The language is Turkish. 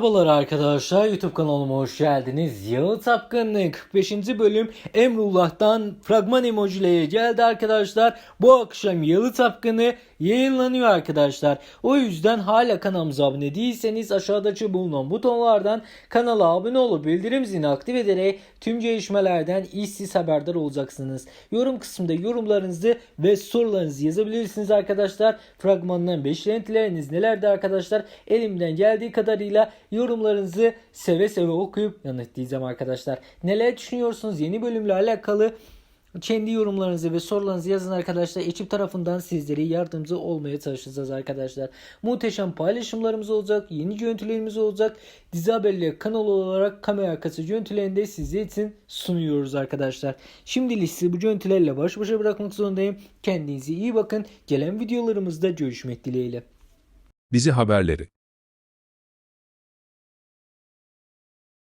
Merhabalar arkadaşlar YouTube kanalıma hoş geldiniz. Yağı Tapkın'ın 45. bölüm Emrullah'tan fragman emojileri geldi arkadaşlar. Bu akşam Yalı Tapkın'ı yayınlanıyor arkadaşlar. O yüzden hala kanalımıza abone değilseniz aşağıdaki bulunan butonlardan kanala abone olup bildirim zilini aktif ederek tüm gelişmelerden işsiz haberdar olacaksınız. Yorum kısmında yorumlarınızı ve sorularınızı yazabilirsiniz arkadaşlar. Fragmandan beklentileriniz nelerdi arkadaşlar? Elimden geldiği kadarıyla yorumlarınızı seve seve okuyup yanıtlayacağım arkadaşlar. Neler düşünüyorsunuz yeni bölümle alakalı? Kendi yorumlarınızı ve sorularınızı yazın arkadaşlar. Ekip tarafından sizlere yardımcı olmaya çalışacağız arkadaşlar. Muhteşem paylaşımlarımız olacak. Yeni görüntülerimiz olacak. Dizi haberleri kanalı olarak kamera arkası görüntülerini de sizler için sunuyoruz arkadaşlar. Şimdilik sizi bu görüntülerle baş başa bırakmak zorundayım. Kendinize iyi bakın. Gelen videolarımızda görüşmek dileğiyle. Dizi haberleri